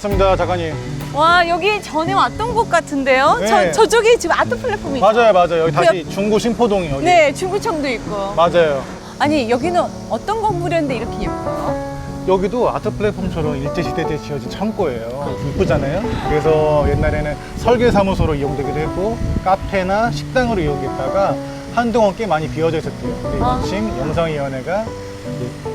돌아왔습니다, 작가님. 와 여기 전에 왔던 곳 같은데요? 네. 저, 저쪽에 지금 아트 플랫폼이 있죠? 맞아요, 맞아요. 여기 다시 중구 신포동이 여기. 네 중구청도 있고 맞아요. 아니 여기는 어떤 건물이었는데 이렇게 예뻐요? 여기도 아트 플랫폼처럼 일제시대 때 지어진 창고예요. 이쁘잖아요. 그래서 옛날에는 설계사무소로 이용되기도 했고, 카페나 식당으로 이용했다가 한동안 꽤 많이 비어져 있었대요. 근데 아. 마침 영상위원회가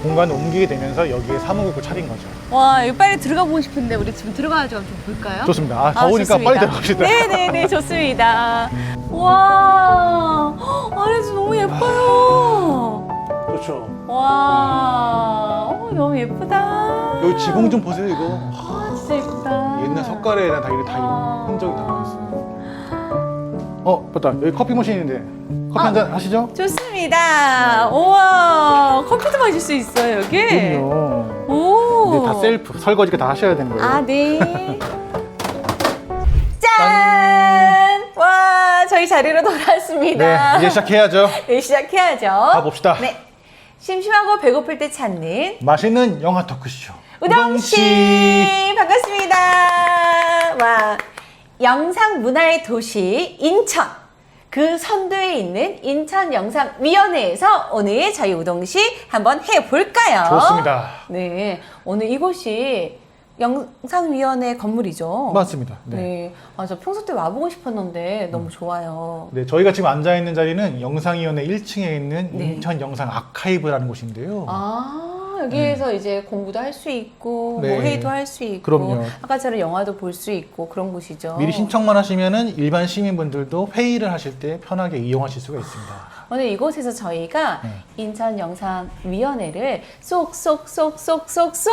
공간을 옮기게 되면서 여기에 사무국을 차린 거죠. 와 여기 빨리 들어가 보고 싶은데 우리 지금 들어가서 좀 볼까요? 좋습니다. 아, 더우니까 좋습니다. 빨리 들어갑시다. 네네네 좋습니다 와 헉, 안에도 너무 예뻐요 좋죠. 와 어, 너무 예쁘다 여기 지붕 좀 보세요, 이거. 아 진짜 예쁘다 옛날 석가래나 다 이런 다 아. 흔적이 남아 있어요. 어, 맞다. 여기 커피 머신인데. 커피 아. 한잔 하시죠? 좋습니다 우와 커피도 마실 수 있어요 여기 그럼요. 오. 근데 다 셀프. 설거지가 다 하셔야 되는 거예요. 아, 네. 짠! 와, 저희 자리로 네, 돌아왔습니다. 이제 시작해야죠. 네, 시작해야죠. 가봅시다. 네. 심심하고 배고플 때 찾는 맛있는 영화 토크쇼. 우동씨 반갑습니다. 와, 영상 문화의 도시 인천. 그 선두에 있는 인천영상위원회에서 오늘 저희 우동씨 한번 해볼까요? 좋습니다. 네, 오늘 이곳이 영상위원회 건물이죠. 맞습니다. 네. 네. 아, 저 평소 때 와보고 싶었는데 너무 좋아요. 네, 저희가 지금 앉아 있는 자리는 영상위원회 1층에 있는 네. 인천 영상 아카이브라는 곳인데요. 아, 여기에서 이제 공부도 할 수 있고, 네. 뭐 회의도 할 수 있고, 그럼요. 아까처럼 영화도 볼 수 있고, 그런 곳이죠. 미리 신청만 하시면은 일반 시민분들도 회의를 하실 때 편하게 이용하실 수가 있습니다. 오늘 이곳에서 저희가 네. 인천 영상위원회를 쏙쏙쏙쏙쏙쏙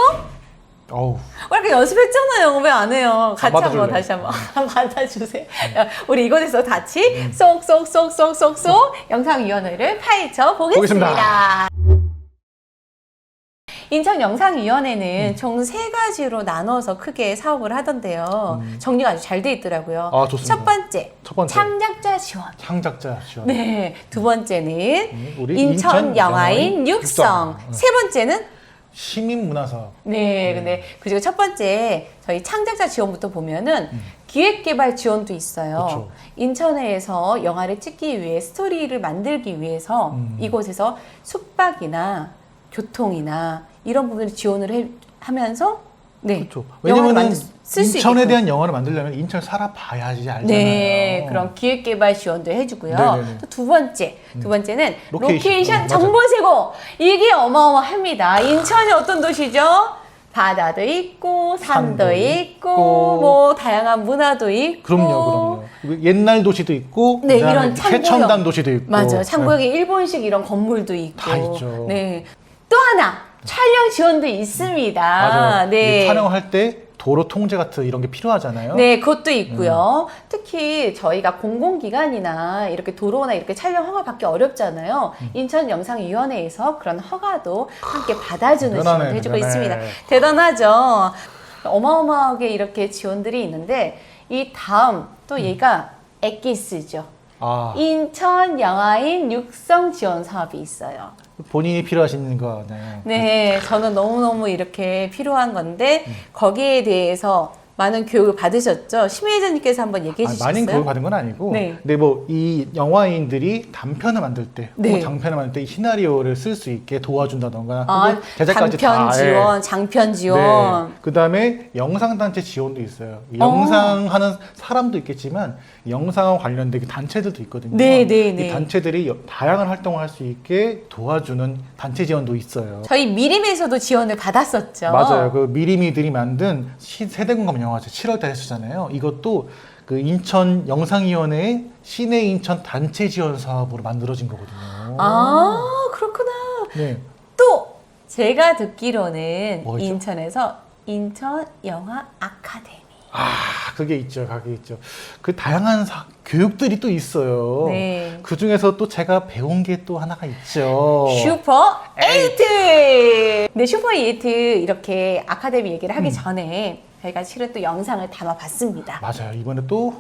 어우, 왜 이렇게 연습했잖아요. 왜 안 해요? 같이 한번 받아줄래요? 다시 한번 받아주세요. 야, 우리 이곳에서 같이 쏙쏙쏙쏙쏙쏙 영상위원회를 파헤쳐 보겠습니다. 보겠습니다. 인천영상위원회는 총세 가지로 나눠서 크게 사업을 하던데요. 정리가 아주 잘 돼 있더라고요. 아, 좋습니다. 첫 번째, 첫 번째. 창작자 지원. 창작자 지원. 네. 두 번째는 음, 인천 영화인 육성. 육성. 세 번째는 시민 문화사업. 네, 근데 그리고 첫 번째 저희 창작자 지원부터 보면은 기획개발 지원도 있어요. 음. 그쵸. 인천에서 영화를 찍기 위해 스토리를 만들기 위해서 음. 이곳에서 숙박이나 교통이나 이런 부분을 지원을 해, 하면서 네, 그렇죠. 쓸수 인천에. 대한 영화를 만들려면 인천 살아봐야지 알잖아요. 네, 그런 기획개발 지원도 해주고요. 네네네. 또두 번째, 두 번째는 로케이션. 로케이션, 음. 정보 제공. 이게 어마어마합니다. 인천이 어떤 도시죠? 바다도 있고, 산도, 산도 있고, 있고. 뭐 다양한 문화도 있고. 그럼요, 그럼요. 그리고 옛날 도시도 있고, 네, 이런. 최첨단 도시도 있고. 맞아요. 창고에 네. 일본식 이런 건물도 있고. 다 있죠. 네. 또 하나 촬영 지원도 있습니다. 맞아요. 네. 이 촬영할 때 도로 통제 같은 이런 게 필요하잖아요. 네, 그것도 있고요. 음. 특히 저희가 공공기관이나 이렇게 도로나 이렇게 촬영 허가 받기 어렵잖아요. 음. 인천영상위원회에서 그런 허가도 함께 받아주는 지원도 해주고 대단해. 있습니다. 대단하죠. 어마어마하게 이렇게 지원들이 있는데 이 다음 또 음. 얘가 엑기스죠. 아, 인천 영화인 육성 지원 사업이 있어요. 본인이 필요하신 거. 네. 네, 저는 너무너무 이렇게 필요한 건데 음. 거기에 대해서 많은 교육을 받으셨죠? 심혜자님께서 한번 얘기해 아, 주시겠어요? 많은 교육 받은 건 아니고, 네. 근데 뭐 이 영화인들이 단편을 만들 때, 네. 혹은 장편을 만들 때 이 시나리오를 쓸 수 있게 도와준다던가, 아, 혹은 제작까지 단편 다, 예. 지원, 장편 지원. 네. 그 영상 단체 지원도 있어요. 영상 하는 사람도 있겠지만 영상과 관련된 그 단체들도 있거든요. 네, 네, 네. 이 단체들이 여- 다양한 활동을 할 수 있게 도와주는 단체 지원도 있어요. 저희 미림에서도 지원을 받았었죠. 맞아요. 그 미리미들이 만든 시- 세대공감 영화 제 7월달에 했었잖아요. 이것도 그 인천 영상위원회의 시내 인천 단체 지원 사업으로 만들어진 거거든요. 아, 그렇구나. 네. 또 제가 듣기로는 뭐죠? 인천에서 인천 영화 아카데미. 아, 그게 있죠. 그게 있죠. 그 다양한 사- 교육들이 또 있어요. 네. 그 중에서 또 제가 배운 게 또 하나가 있죠. 슈퍼 에이트. 근데 슈퍼 에이트 이렇게 아카데미 얘기를 음. 하기 전에 저희가 실은 또 영상을 담아봤습니다. 맞아요. 이번에 또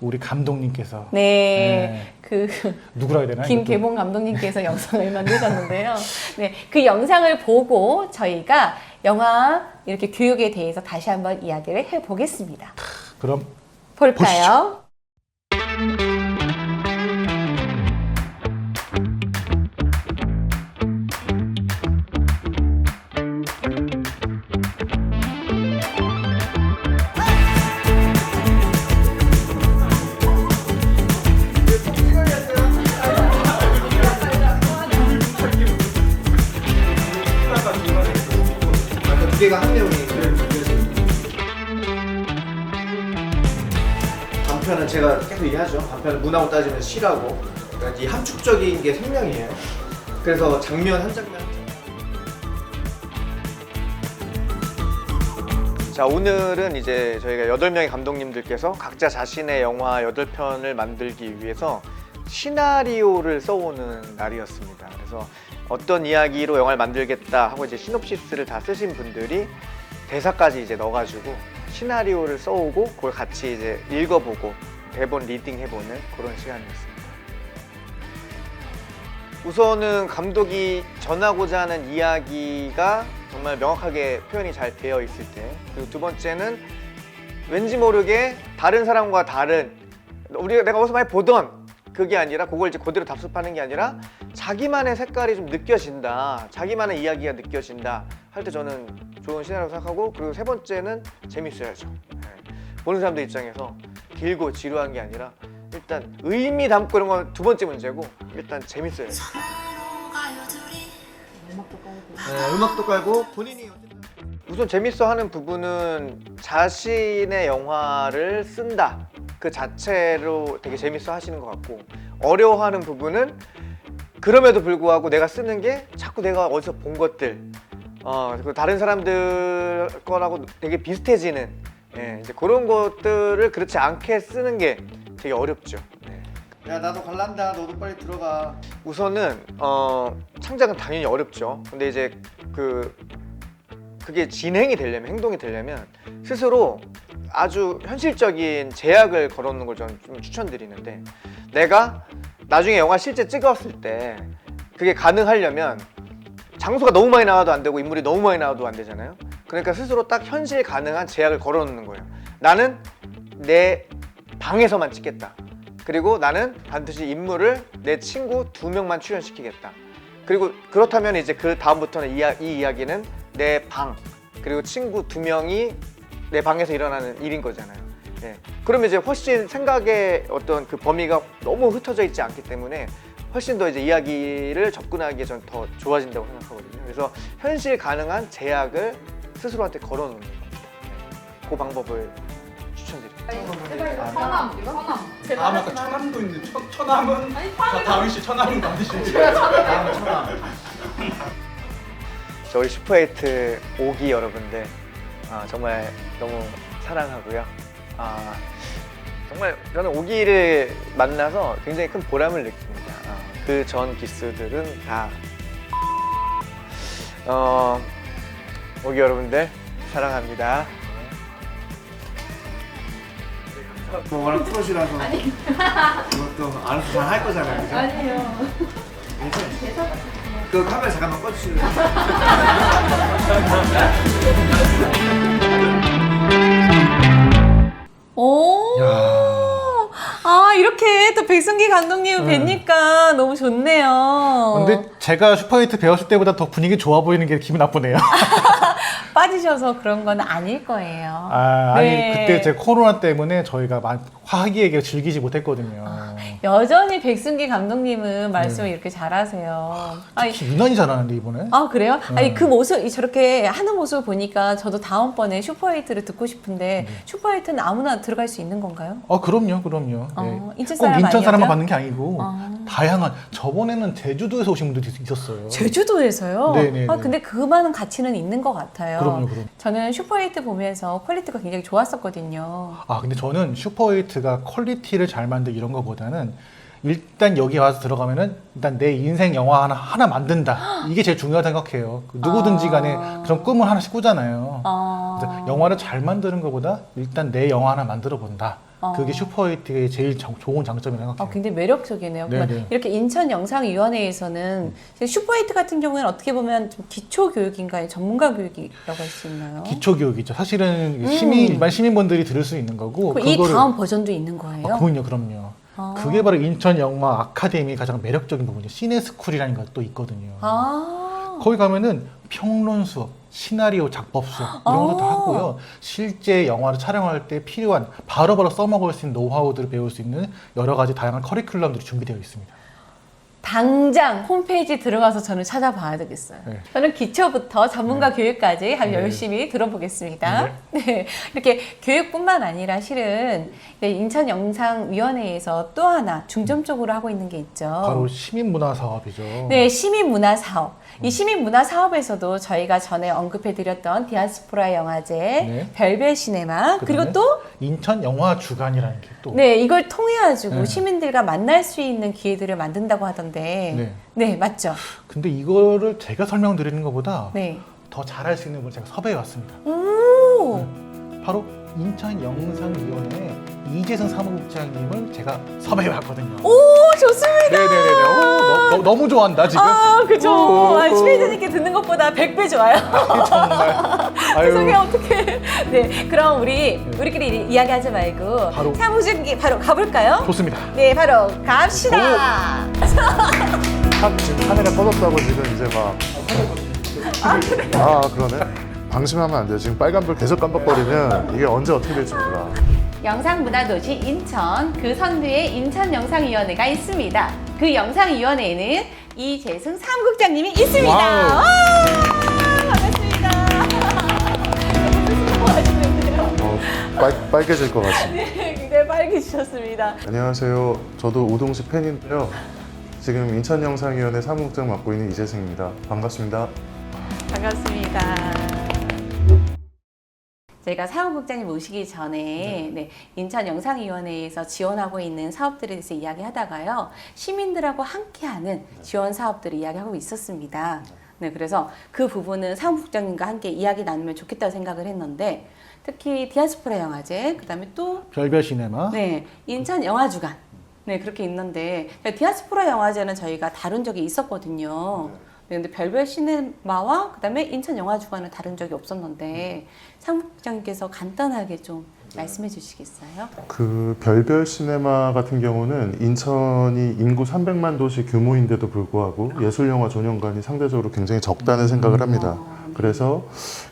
우리 감독님께서 네, 그 누구라 해야 되나? 김계봉 감독님께서 영상을 만드셨는데요. 네, 그 영상을 보고 저희가 영화 이렇게 교육에 대해서 다시 한번 이야기를 해보겠습니다. 그럼 볼까요? 아까 제가 계속 얘기하죠. 반편은 문하고 따지면 시라고. 그러니까 이 함축적인 게 생명이에요. 그래서 장면 한 장면. 자 오늘은 이제 저희가 여덟 명의 감독님들께서 각자 자신의 영화 여덟 편을 만들기 위해서 시나리오를 써오는 날이었습니다. 그래서 어떤 이야기로 영화를 만들겠다 하고 이제 시놉시스를 다 쓰신 분들이 대사까지 이제 넣어가지고 시나리오를 써오고 그걸 같이 이제 읽어보고 대본 리딩 해보는 그런 시간이었습니다. 우선은 감독이 전하고자 하는 이야기가 정말 명확하게 표현이 잘 되어 있을 때 그리고 두 번째는 왠지 모르게 다른 사람과 다른 우리가 내가 어디서 많이 보던 그게 아니라 그걸 이제 그대로 답습하는 게 아니라 자기만의 색깔이 좀 느껴진다 자기만의 이야기가 느껴진다 할 때 저는 좋은 시나리오 생각하고 그리고 세 번째는 재밌어야죠 네. 보는 사람들 입장에서 길고 지루한 게 아니라 일단 의미 담고 이런 건 두 번째 문제고 일단 재밌어야죠 네, 음악도 깔고 본인이 우선 재밌어 하는 부분은 자신의 영화를 쓴다. 그 자체로 되게 재밌어 하시는 것 같고 어려워하는 부분은 그럼에도 불구하고 내가 쓰는 게 자꾸 내가 어디서 본 것들 어, 그 다른 사람들 거라고 되게 비슷해지는 예, 이제 그런 것들을 그렇지 않게 쓰는 게 되게 어렵죠. 네. 야 나도 갈란다 너도 빨리 들어가 우선은 어 창작은 당연히 어렵죠 근데 이제 그 그게 진행이 되려면 행동이 되려면 스스로 아주 현실적인 제약을 걸어놓는 걸 저는 좀 추천드리는데 내가 나중에 영화 실제 찍었을 때 그게 가능하려면 장소가 너무 많이 나와도 안 되고 인물이 너무 많이 나와도 안 되잖아요 그러니까 스스로 딱 현실 가능한 제약을 걸어놓는 거예요 나는 내 방에서만 찍겠다 그리고 나는 반드시 인물을 내 친구 두 명만 출연시키겠다. 그리고 그렇다면 이제 그 다음부터는 이, 이 이야기는 내 방 그리고 친구 두 명이 내 방에서 일어나는 일인 거잖아요. 예. 그러면 이제 훨씬 생각의 어떤 그 범위가 너무 흩어져 있지 않기 때문에 훨씬 더 이제 이야기를 접근하기에 전 더 좋아진다고 생각하거든요. 그래서 현실 가능한 제약을 스스로한테 걸어놓는 겁니다. 예. 그 방법을 추천드립니다. 다음 아까 천암도 있는데 천, 천암은 자, 다은 씨 천암은 만드시죠. 저 우리 슈퍼에이트 오기 여러분들 아, 정말 너무 사랑하고요. 아, 정말 저는 오기를 만나서 굉장히 큰 보람을 느낍니다. 아, 그전 기수들은 다 어, 오기 여러분들 사랑합니다. 뭐 워낙 프로시라서 그것도 알아서 잘 할 거잖아요, 그죠? 아니요. 그 카메라 잠깐만 꺼주실래요? 오. 아, 이렇게 또 백승기 감독님 네. 뵈니까 너무 좋네요. 근데 제가 슈퍼히트 배웠을 때보다 더 분위기 좋아 보이는 게 기분 나쁘네요. 빠지셔서 그런 건 아닐 거예요. 아, 아니 네. 그때 제 코로나 때문에 저희가 많이 화기애애하게 즐기지 못했거든요. 여전히 백승기 감독님은 말씀을 네. 이렇게 잘하세요. 아니, 특히 유난히 잘하는데 이번에. 아 그래요? 아니 네. 그 모습 이 저렇게 하는 모습을 보니까 저도 다음번에 슈퍼에이트를 듣고 싶은데 네. 슈퍼에이트는 아무나 들어갈 수 있는 건가요? 어 그럼요, 그럼요. 어, 네. 인천 꼭 사람 인천 사람만 아니었죠? 받는 게 아니고 어. 다양한. 저번에는 제주도에서 오신 분들이 있었어요. 제주도에서요? 네네네. 아 근데 그 많은 가치는 있는 것 같아요. 그럼요, 그럼. 저는 슈퍼에이트 보면서 퀄리티가 굉장히 좋았었거든요. 아 근데 저는 슈퍼히트가 퀄리티를 잘 만들 이런 거보다는 일단 여기 와서 들어가면은 일단 내 인생 영화 하나 하나 만든다 이게 제일 중요하다 생각해요 그 누구든지 간에 그런 꿈을 하나씩 꾸잖아요 어... 그래서 영화를 잘 만드는 것보다 일단 내 영화 하나 만들어 본다 어. 그게 슈퍼에이트의 제일 정- 좋은 장점이라고 아, 생각해요. 굉장히 매력적이네요. 그러면 네네. 이렇게 인천 영상위원회에서는 슈퍼에이트 같은 경우에는 어떻게 보면 좀 기초 교육인가요? 전문가 교육이라고 할 수 있나요? 기초 교육이죠. 사실은 음. 시민 일반 시민분들이 들을 수 있는 거고 그럼 이 그거를- 다음 버전도 있는 거예요? 아, 그럼요, 그럼요. 아. 그게 바로 인천 영화 아카데미 가장 매력적인 부분이죠. 시네스쿨이라는 것도 있거든요. 아. 거기 가면은 평론 수업, 시나리오 작법 수업 이런 것도 다 아. 하고요. 실제 영화를 촬영할 때 필요한 바로바로 써먹을 수 있는 노하우들을 배울 수 있는 여러 가지 다양한 커리큘럼들이 준비되어 있습니다. 당장 홈페이지 들어가서 저는 찾아봐야 되겠어요. 네. 저는 기초부터 전문가 교육까지 한번 네. 열심히 들어보겠습니다. 네. 이렇게 교육뿐만 아니라 실은 이제 인천영상위원회에서 또 하나 중점적으로 하고 있는 게 있죠. 바로 시민문화 사업이죠. 네, 시민문화 사업. 이 시민문화 사업에서도 저희가 전에 언급해드렸던 디아스포라 영화제, 네. 별별 시네마, 그리고 또 인천 영화 주간이라는 게 또. 네, 이걸 통해 가지고 네. 시민들과 만날 수 있는 기회들을 만든다고 하던데. 네. 네, 맞죠. 근데 이거를 제가 설명드리는 것보다 네. 더 잘할 수 있는 분을 제가 섭외해 왔습니다. 오! 바로 인천 영상위원회 이재승 사무국장님을 제가 섭외해 왔거든요. 오, 좋습니다. 네네네 네. 오, 너, 무 좋아한다 지금. 아, 그죠. 오, 아, 듣는 것보다 100배 좋아요. 정말. 세상에 아유. 어떻게. 네, 그럼 우리, 우리끼리 이야기하지 말고 바로. 사무실기 바로 가볼까요? 좋습니다. 네, 바로 갑시다. 카, 지금 카메라 꺼졌다고 지금 이제 막. 아, 그러네. 방심하면 안 돼요. 지금 빨간불 계속 깜빡거리면 이게 언제 어떻게 될지 몰라. 영상문화도시 인천 그 선두에 인천영상위원회가 있습니다. 그 영상위원회에는 이재승 사무국장님이 있습니다. 와우. 와, 반갑습니다. 어, 빨, 빨개질 것 같습니다. 네, 굉장히 빨개지셨습니다. 안녕하세요. 저도 우동식 팬인데요. 지금 인천영상위원회 사무국장 맡고 있는 이재승입니다. 반갑습니다. 반갑습니다. 저희가 사무국장님 모시기 전에 네, 인천 영상위원회에서 지원하고 있는 사업들에 대해서 이야기하다가요 시민들하고 함께하는 지원 사업들을 이야기하고 있었습니다. 네, 그래서 그 부분은 사무국장님과 함께 이야기 나누면 좋겠다고 생각을 했는데 특히 디아스포라 영화제 그다음에 또 별별 시네마. 네, 인천 영화주간. 네, 그렇게 있는데 디아스포라 영화제는 저희가 다룬 적이 있었거든요. 네, 근데 별별 시네마와 그다음에 인천 영화주간은 다룬 적이 없었는데 상국장님께서 간단하게 좀 말씀해 주시겠어요? 그 별별 시네마 같은 경우는 인천이 인구 300만 도시 규모인데도 불구하고 예술영화 전용관이 상대적으로 굉장히 적다는 생각을 합니다. 그래서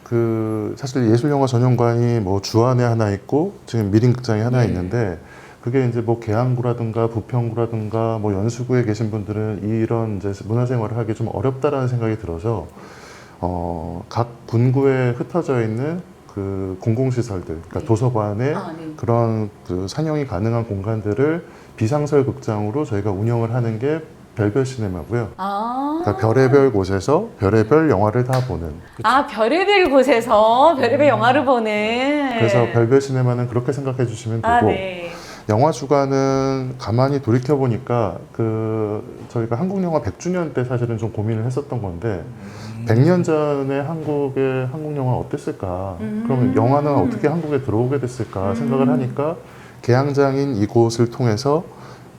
그 사실 예술영화 전용관이 뭐 주안에 하나 있고 지금 미림극장이 하나 있는데 그게 이제 뭐 계양구라든가 부평구라든가 뭐 연수구에 계신 분들은 이런 이제 문화생활을 하기 좀 어렵다라는 생각이 들어서 어, 각 분구에 흩어져 있는 그 공공시설들, 그러니까 네. 도서관에 아, 네. 그런 그 상영이 가능한 공간들을 비상설 극장으로 저희가 운영을 하는 게 별별 시네마고요. 아, 그러니까 별의별 곳에서 별의별 영화를 다 보는. 아 별의별 곳에서 별의별 영화를 보는. 그래서 별별 시네마는 그렇게 생각해 주시면 되고 아, 네. 영화 주간은 가만히 돌이켜 보니까 그 저희가 한국 영화 100주년 때 사실은 좀 고민을 했었던 건데 100년 전에 한국의 한국 영화 어땠을까? 음. 그러면 영화는 어떻게 한국에 들어오게 됐을까 생각을 하니까 개항장인 이곳을 통해서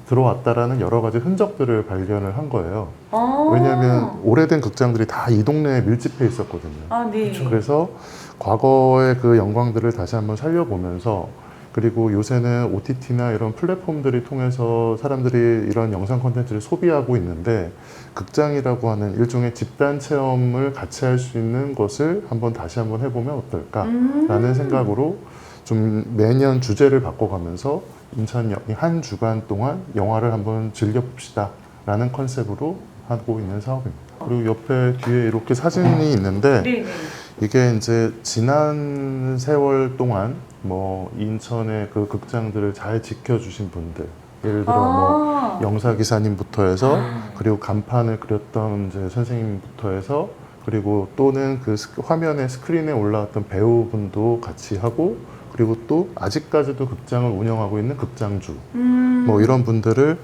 들어왔다라는 여러 가지 흔적들을 발견을 한 거예요. 어. 왜냐하면 오래된 극장들이 다 이 동네에 밀집해 있었거든요. 아, 네. 그래서 과거의 그 영광들을 다시 한번 살려보면서 그리고 요새는 OTT나 이런 플랫폼들을 통해서 사람들이 이런 영상 콘텐츠를 소비하고 있는데 극장이라고 하는 일종의 집단 체험을 같이 할 수 있는 것을 한번 다시 한번 해보면 어떨까라는 음. 생각으로 좀 매년 주제를 바꿔가면서 인천 여- 한 주간 동안 영화를 한번 즐겨봅시다 라는 컨셉으로 하고 있는 사업입니다. 그리고 옆에 뒤에 이렇게 사진이 있는데 네, 네. 이게 이제 지난 세월 동안 뭐 인천의 그 극장들을 잘 지켜주신 분들 예를 들어 뭐 아. 영사 기사님부터 해서 그리고 간판을 그렸던 이제 선생님부터 해서 그리고 또는 그 스- 화면에 스크린에 올라왔던 배우분도 같이 하고 그리고 또 아직까지도 극장을 운영하고 있는 극장주 음. 뭐 이런 분들을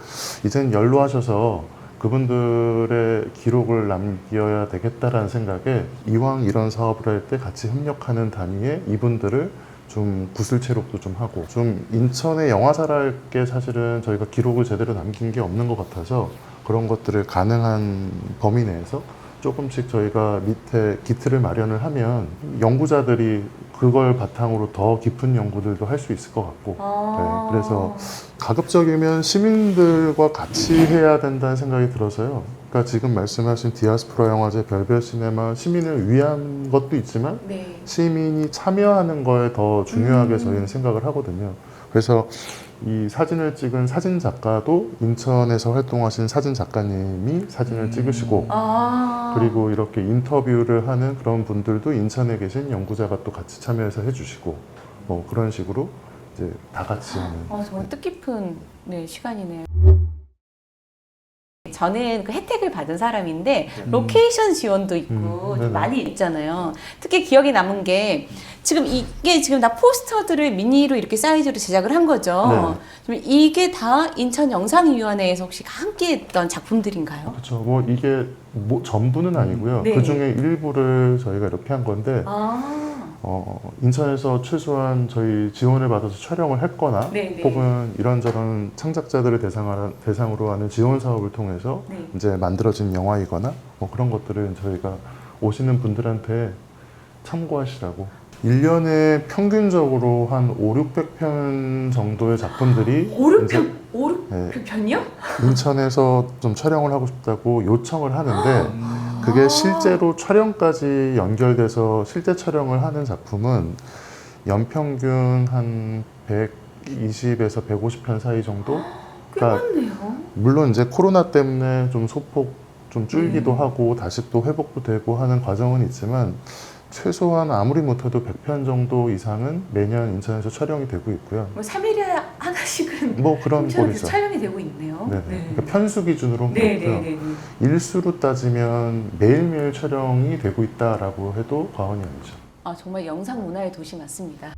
이젠 연로하셔서 그분들의 기록을 남겨야 되겠다라는 생각에 이왕 이런 사업을 할 때 같이 협력하는 단위에 이분들을 좀 구슬 체록도 좀 하고 좀 인천의 영화사랄 게 사실은 저희가 기록을 제대로 남긴 게 없는 것 같아서 그런 것들을 가능한 범위 내에서 조금씩 저희가 밑에 기틀을 마련을 하면 연구자들이 그걸 바탕으로 더 깊은 연구들도 할 수 있을 것 같고 아. 네, 그래서 가급적이면 시민들과 같이 해야 된다는 생각이 들어서요. 그러니까 지금 말씀하신 디아스포라 영화제 별별 시네마 시민을 위한 것도 있지만 네. 시민이 참여하는 거에 더 중요하게 음. 저희는 생각을 하거든요. 그래서 이 사진을 찍은 사진 작가도 인천에서 활동하신 사진 작가님이 사진을 음. 찍으시고 아. 그리고 이렇게 인터뷰를 하는 그런 분들도 인천에 계신 연구자가 또 같이 참여해서 해주시고 뭐 그런 식으로 이제 다 같이 하는 어, 정말 뜻깊은 네, 시간이네요. 저는 그 혜택을 받은 사람인데 로케이션 지원도 있고 음, 좀 네네. 많이 있잖아요. 특히 기억에 남은 게 지금 이게 지금 다 포스터들을 미니로 이렇게 사이즈로 제작을 한 거죠. 좀 이게 다 인천 영상위원회에서 혹시 함께했던 작품들인가요? 그렇죠. 뭐 이게 뭐 전부는 아니고요. 네. 그 중에 일부를 저희가 이렇게 한 건데 아, 어, 인천에서 최소한 저희 지원을 받아서 촬영을 했거나 네, 네. 혹은 이런저런 창작자들을 대상하, 대상으로 하는 지원 사업을 통해서 네. 이제 만들어진 영화이거나 뭐 그런 것들을 저희가 오시는 분들한테 참고하시라고 1년에 평균적으로 한 5, 600편 정도의 작품들이 이제 5편, 5, 네, 6편이요? 인천에서 좀 촬영을 하고 싶다고 요청을 하는데 그게 아. 실제로 촬영까지 연결돼서 실제 촬영을 하는 작품은 연평균 한 120에서 150편 사이 정도? 꽤 그러니까 많네요. 물론 이제 코로나 때문에 좀 소폭 좀 줄기도 음. 하고 다시 또 회복도 되고 하는 과정은 있지만 최소한 아무리 못해도 100편 정도 이상은 매년 인천에서 촬영이 되고 있고요. 뭐 3일에 하나씩은 뭐 그런 꼴이죠. 촬영이 되고 있네요. 네네. 그러니까 편수 기준으로 네, 그렇고요. 네, 네, 네. 일수로 따지면 매일매일 촬영이 되고 있다라고 해도 과언이 아니죠. 아, 정말 영상 문화의 도시 맞습니다.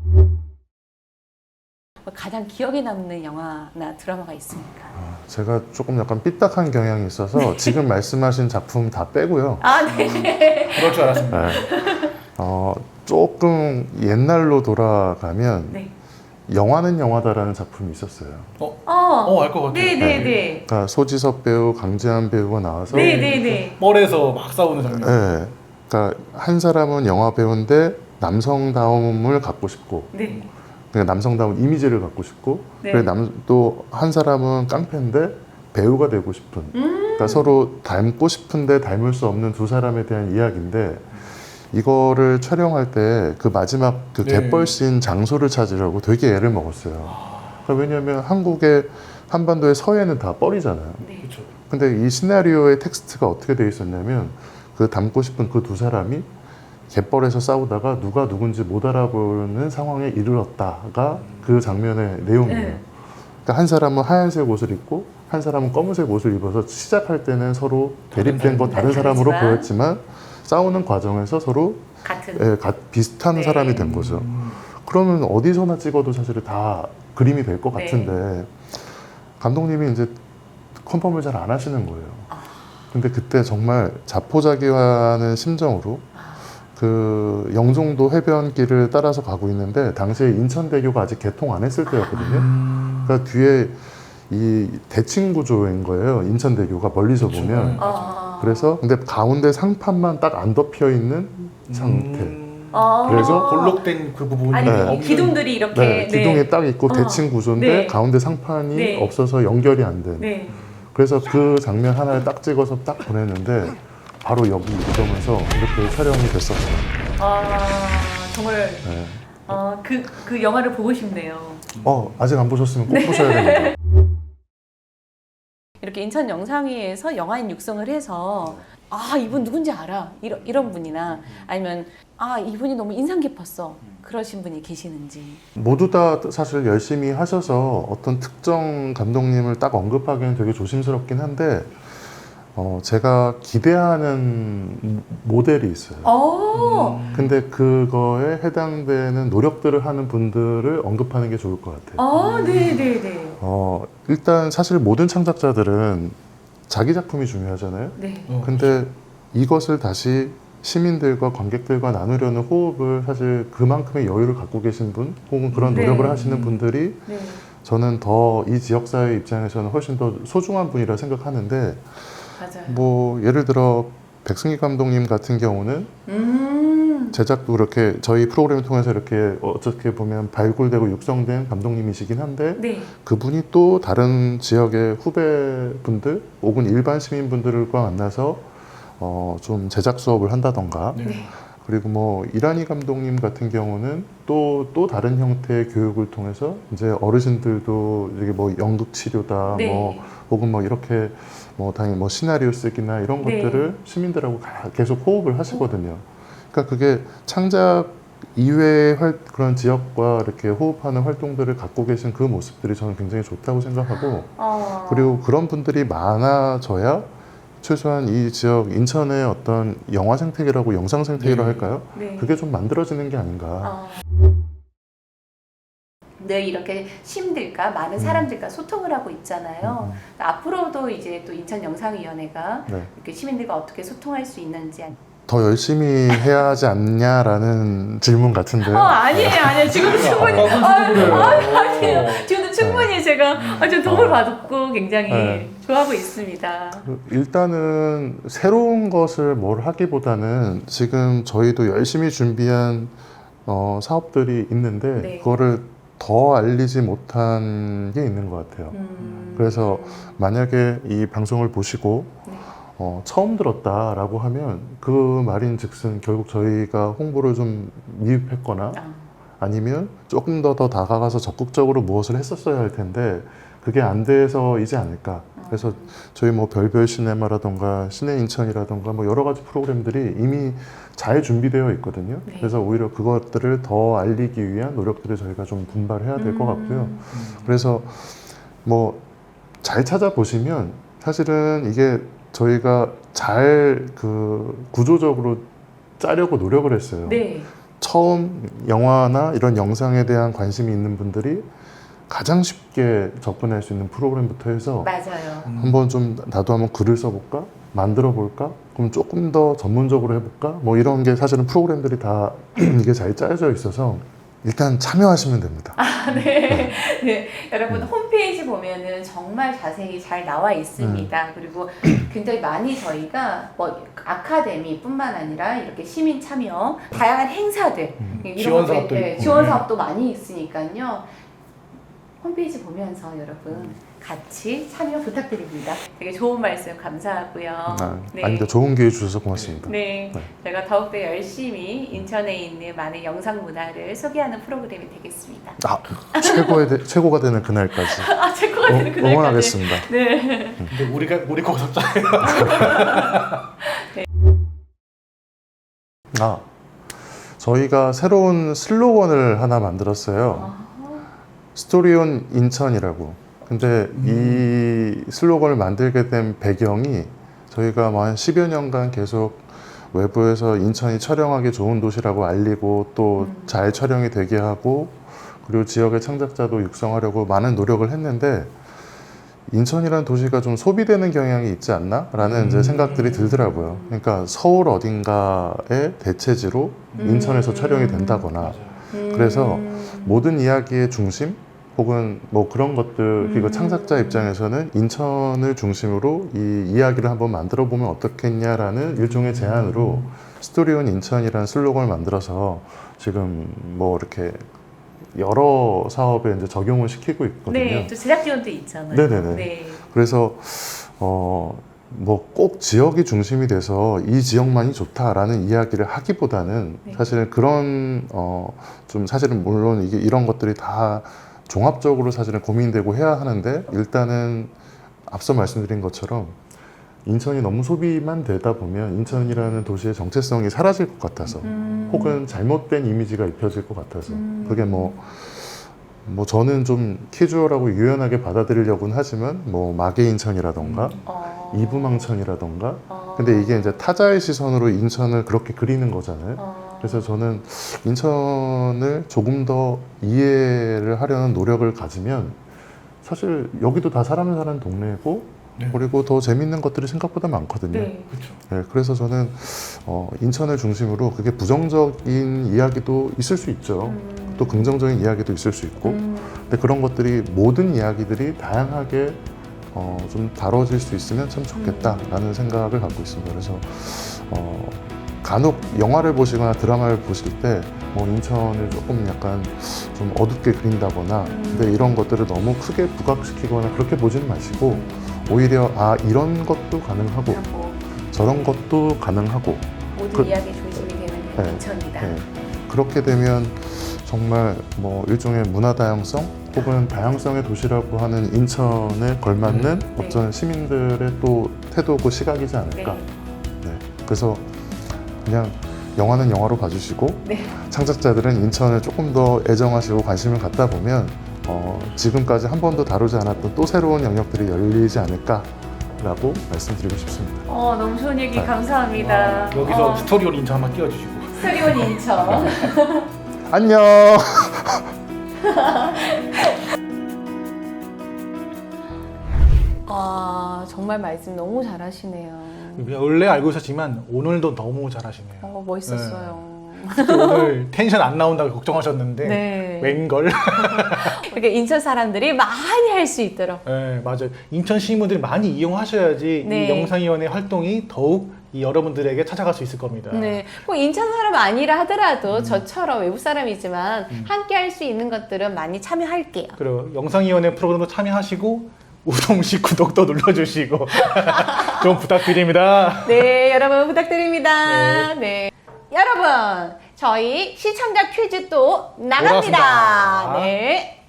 뭐 가장 기억에 남는 영화나 드라마가 있습니까? 아, 제가 조금 약간 삐딱한 경향이 있어서 지금 말씀하신 작품 다 빼고요. 아, 네. 그럴 줄 알았습니다. 네. 어, 조금 옛날로 돌아가면 네. 영화는 영화다라는 작품이 있었어요. 어, 어, 알 것 같아요. 네, 네, 네. 그러니까 소지섭 배우, 강재한 배우가 나와서 네, 네, 네. 뻘에서 막 싸우는 장면. 네. 그러니까 한 사람은 영화 배우인데 남성다움을 갖고 싶고 네. 그러니까 남성다운 이미지를 갖고 싶고 네. 그리고 또한 사람은 깡패인데 배우가 되고 싶은 음. 그러니까 서로 닮고 싶은데 닮을 수 없는 두 사람에 대한 이야기인데 이거를 촬영할 때 그 마지막 그 네. 갯벌씬 장소를 찾으려고 되게 애를 먹었어요. 그러니까 왜냐하면 한국의 한반도의 서해는 다 뻘이잖아요. 네. 그렇죠. 근데 이 시나리오의 텍스트가 어떻게 돼 있었냐면 그 닮고 싶은 그 두 사람이 갯벌에서 싸우다가 누가 누군지 못 알아보는 상황에 이르렀다가 그 장면의 내용이에요. 네. 그러니까 한 사람은 하얀색 옷을 입고 한 사람은 검은색 옷을 입어서 시작할 때는 서로 대립된 것 다른 사람으로. 보였지만 싸우는 과정에서 서로 같은. 예, 가- 비슷한 네. 사람이 된 거죠. 그러면 어디서나 찍어도 사실 다 그림이 될 것 네. 같은데 감독님이 이제 컨펌을 잘 안 하시는 거예요. 아. 근데 그때 정말 자포자기하는 심정으로 아. 그 영종도 해변길을 따라서 가고 있는데 당시에 인천대교가 아직 개통 안 했을 때였거든요. 음. 그러니까 뒤에 이 대칭 구조인 거예요. 인천대교가 멀리서. 보면. 아. 그래서 근데 가운데 상판만 딱 안 덮여 있는 상태. 음. 아. 그래서 골록된 그 부분이 아니, 네. 이 기둥들이 이렇게. 네, 기둥이 딱 있고 어. 대칭 구조인데 네. 가운데 상판이 네. 없어서 연결이 안 된. 네. 그래서 그 장면 하나를 딱 찍어서 딱 보냈는데 바로 여기 이러면서 이렇게 촬영이 됐었어요. 아, 정말 네. 어, 그, 그 영화를 보고 싶네요. 어 아직 안 보셨으면 꼭 네. 보셔야 됩니다. 이렇게 인천 영상위에서 영화인 육성을 해서 아 이분 누군지 알아. 이런 이런 분이나 아니면 아 이분이 너무 인상 깊었어. 그러신 분이 계시는지. 모두 다 사실 열심히 하셔서 어떤 특정 감독님을 딱 언급하기는 되게 조심스럽긴 한데 어, 제가 기대하는 모델이 있어요. 어, 근데 그거에 해당되는 노력들을 하는 분들을 언급하는 게 좋을 것 같아요. 아 네네네. 어, 일단 사실 모든 창작자들은 자기 작품이 중요하잖아요. 네. 어, 근데 이것을 다시 시민들과 관객들과 나누려는 호흡을 사실 그만큼의 여유를 갖고 계신 분 혹은 그런 네. 노력을 하시는 분들이 네. 저는 더 이 지역사회 입장에서는 훨씬 더 소중한 분이라 생각하는데 맞아요. 뭐 예를 들어 백승희 감독님 같은 경우는 음. 제작도 그렇게 저희 프로그램을 통해서 이렇게 어떻게 보면 발굴되고 육성된 감독님이시긴 한데 네. 그분이 또 다른 지역의 후배분들 혹은 일반 시민분들과 만나서 어, 좀 제작 수업을 한다던가 네. 그리고 뭐 이란희 감독님 같은 경우는 또또 다른 형태의 교육을 통해서 이제 어르신들도 이게 뭐 연극 치료다 네. 뭐 혹은 뭐 이렇게 뭐 당연히 뭐 시나리오 쓰기나 이런 네. 것들을 시민들하고 가- 계속 호흡을 하시거든요. 그러니까 그게 창작 이외의 활, 그런 지역과 이렇게 호흡하는 활동들을 갖고 계신 그 모습들이 저는 굉장히 좋다고 생각하고 어. 그리고 그런 분들이 많아져야 최소한 이 지역 인천의 어떤 영화 생태계라고 영상 생태계라고 할까요? 네. 그게 좀 만들어지는 게 아닌가. 어. 늘 이렇게 시민들과 많은 음. 사람들과 소통을 하고 있잖아요. 음, 앞으로도 이제 또 인천 영상위원회가 네. 이렇게 시민들과 어떻게 소통할 수 있는지. 더 열심히 해야 하지 않냐라는 질문 같은데요. 어 아니에요 아니에요 지금도 충분히 어, 어, 아니에요 지금도 충분히 제가 아주 도움을 받았고 굉장히 네. 좋아하고 있습니다. 그 일단은 새로운 것을 뭘 하기보다는 지금 저희도 열심히 준비한 어, 사업들이 있는데 네. 그거를 더 알리지 못한 게 있는 것 같아요. 음. 그래서 만약에 이 방송을 보시고 네. 어, 처음 들었다라고 하면 그 말인 즉슨 결국 저희가 홍보를 좀 미흡했거나 아, 아니면 조금 더 더 다가가서 적극적으로 무엇을 했었어야 할 텐데 그게 안 돼서이지 않을까. 그래서 저희 뭐 별별 시네마라던가 시내 인천이라던가 뭐 여러 가지 프로그램들이 이미 잘 준비되어 있거든요. 네. 그래서 오히려 그것들을 더 알리기 위한 노력들을 저희가 좀 분발해야 될 것 같고요. 음. 그래서 뭐 잘 찾아보시면 사실은 이게 저희가 잘 그 구조적으로 짜려고 노력을 했어요. 네. 처음 영화나 이런 영상에 대한 관심이 있는 분들이 가장 쉽게 접근할 수 있는 프로그램부터 해서 맞아요. 한번 좀 나도 한번 글을 써볼까? 만들어 볼까? 그럼 조금 더 전문적으로 해볼까? 뭐 이런 게 사실은 프로그램들이 다 이게 잘 짜여져 있어서 일단 참여하시면 됩니다. 네. 네. 여러분 음. 홈페이지 보면은 정말 자세히 잘 나와 있습니다. 음. 그리고 굉장히 많이 저희가 뭐 아카데미뿐만 아니라 이렇게 시민 참여, 다양한 행사들 음. 이런 지원 것들, 사업도 네, 있고. 지원 네. 사업도 많이 있으니까요. 홈페이지 보면서 여러분 같이 참여 부탁드립니다. 되게 좋은 말씀 감사하고요. 아, 네. 아닙니다. 좋은 기회 주셔서 고맙습니다. 네, 네. 제가 더욱더 열심히 인천에 있는 많은 영상 문화를 소개하는 프로그램이 되겠습니다. 아, 최고의 대- 최고가 되는 그날까지 아, 제 거가 되는 어, 그날까지. 응원하겠습니다. 네. 근데 우리가 우리 거 잡잖아요. 아, 저희가 새로운 슬로건을 하나 만들었어요. 아, 스토리온 인천이라고. 근데 이 슬로건을 만들게 된 배경이 저희가 뭐 한 10여 년간 계속 외부에서 인천이 촬영하기 좋은 도시라고 알리고 또 음. 잘 촬영이 되게 하고 그리고 지역의 창작자도 육성하려고 많은 노력을 했는데 인천이라는 도시가 좀 소비되는 경향이 있지 않나? 라는 이제 음. 생각들이 들더라고요. 그러니까 서울 어딘가의 대체지로 인천에서 음. 촬영이 된다거나 음. 그래서 모든 이야기의 중심 혹은 뭐 그런 것들 그리고 음. 창작자 입장에서는 인천을 중심으로 이 이야기를 한번 만들어 보면 어떻겠냐라는 일종의 제안으로 스토리온 인천이라는 슬로건을 만들어서 지금 뭐 이렇게 여러 사업에 이제 적용을 시키고 있거든요. 네, 또 제작 지원도 있잖아요. 네네네. 네. 그래서 어, 뭐 꼭 지역이 중심이 돼서 이 지역만이 좋다라는 이야기를 하기보다는 네. 사실은 그런 어, 좀 사실은 물론 이게 이런 것들이 다 종합적으로 사실은 고민되고 해야 하는데 일단은 앞서 말씀드린 것처럼 인천이 너무 소비만 되다 보면 인천이라는 도시의 정체성이 사라질 것 같아서 음. 혹은 잘못된 이미지가 입혀질 것 같아서 음. 그게 뭐 뭐 저는 좀 캐주얼하고 유연하게 받아들이려고는 하지만 뭐 마계 인천이라던가 어. 이부망천이라던가 어. 근데 이게 이제 타자의 시선으로 인천을 그렇게 그리는 거잖아요. 어. 그래서 저는 인천을 조금 더 이해를 하려는 노력을 가지면 사실 여기도 다 사람 사는 동네고 그리고 더 재밌는 것들이 생각보다 많거든요. 네. 네, 그래서 저는 어, 인천을 중심으로 그게 부정적인 이야기도 있을 수 있죠. 또 긍정적인 이야기도 있을 수 있고. 음. 근데 그런 것들이 모든 이야기들이 다양하게 어, 좀 다뤄질 수 있으면 참 좋겠다라는 생각을 갖고 있습니다. 그래서 어, 간혹 영화를 보시거나 드라마를 보실 때 뭐 인천을 조금 약간 좀 어둡게 그린다거나 근데 이런 것들을 너무 크게 부각시키거나 그렇게 보지는 마시고 오히려 아 이런 것도 가능하고 하고 저런 것도 가능하고 모든 그- 이야기 중심이 되는 게 네. 인천이다. 네. 그렇게 되면 정말 뭐 일종의 문화 다양성 혹은 다양성의 도시라고 하는 인천에 걸맞는 네. 어떤 시민들의 또 태도고 시각이지 네. 않을까. 네. 그래서 그냥 영화는 영화로 봐주시고 네. 창작자들은 인천을 조금 더 애정하시고 관심을 갖다 보면 어, 지금까지 한 번도 다루지 않았던 또 새로운 영역들이 열리지 않을까라고 말씀드리고 싶습니다. 어, 너무 좋은 얘기 네. 감사합니다. 아, 여기서 어, 스토리온 인천 한번 띄워주시고. 스토리온 인천. 안녕. 아, 정말 말씀 너무 잘하시네요. 원래 알고 있었지만 오늘도 너무 잘하시네요. 어, 멋있었어요. 특히 오늘 텐션 안 나온다고 걱정하셨는데 네. 웬걸? 이렇게 인천 사람들이 많이 할 수 있도록. 네, 맞아요. 인천 시민분들이 많이 이용하셔야지 네. 이 영상위원회 활동이 더욱 이 여러분들에게 찾아갈 수 있을 겁니다. 네. 꼭 인천 사람 아니라 하더라도 음. 저처럼 외국 사람이지만 함께 할 수 있는 것들은 많이 참여할게요. 그리고 영상위원회 프로그램도 참여하시고 우동식 구독도 눌러주시고 좀 부탁드립니다. 네, 여러분 부탁드립니다. 네. 여러분, 저희 시청자 퀴즈 또 나갑니다. 돌아왔습니다. 네.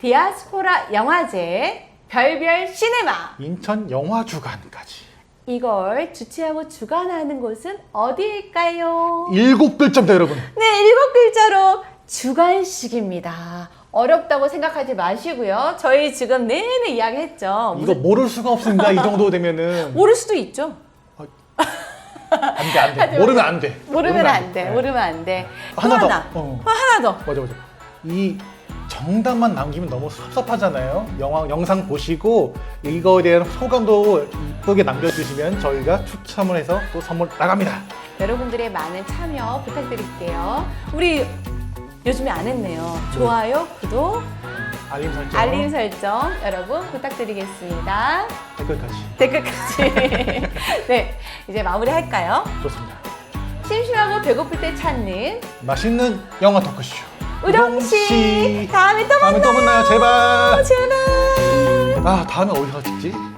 디아스포라 영화제 별별 시네마. 인천 영화 주간까지 이걸 주최하고 주관하는 곳은 어디일까요? 일곱 글자입니다, 여러분. 네, 일곱 글자로 주관식입니다. 어렵다고 생각하지 마시고요. 저희 지금 내내 이야기했죠. 이거 모를 수가 없습니다. 이 정도 되면은 모를 수도 있죠. 안 돼, 안 돼. 하지 모르면 안 돼. 모르면 안 돼. 네. 모르면 안 돼. 또 하나 더. 하나. 어. 어, 하나 더. 맞아, 맞아. 이 정답만 남기면 너무 섭섭하잖아요. 영화 영상 보시고 이거에 대한 소감도 이쁘게 남겨주시면 저희가 추첨을 해서 또 선물 나갑니다. 여러분들의 많은 참여 부탁드릴게요. 우리 요즘에 안 했네요. 좋아요, 구독, 알림 설정, 알림 설정 여러분 부탁드리겠습니다. 댓글까지 댓글까지. 네, 이제 마무리할까요? 좋습니다. 심심하고 배고플 때 찾는 맛있는 영화 토크쇼. 우동 씨. 다음에 또 다음에 또 만나요. 제발. 제발. 아 다음에 어디서 찍지?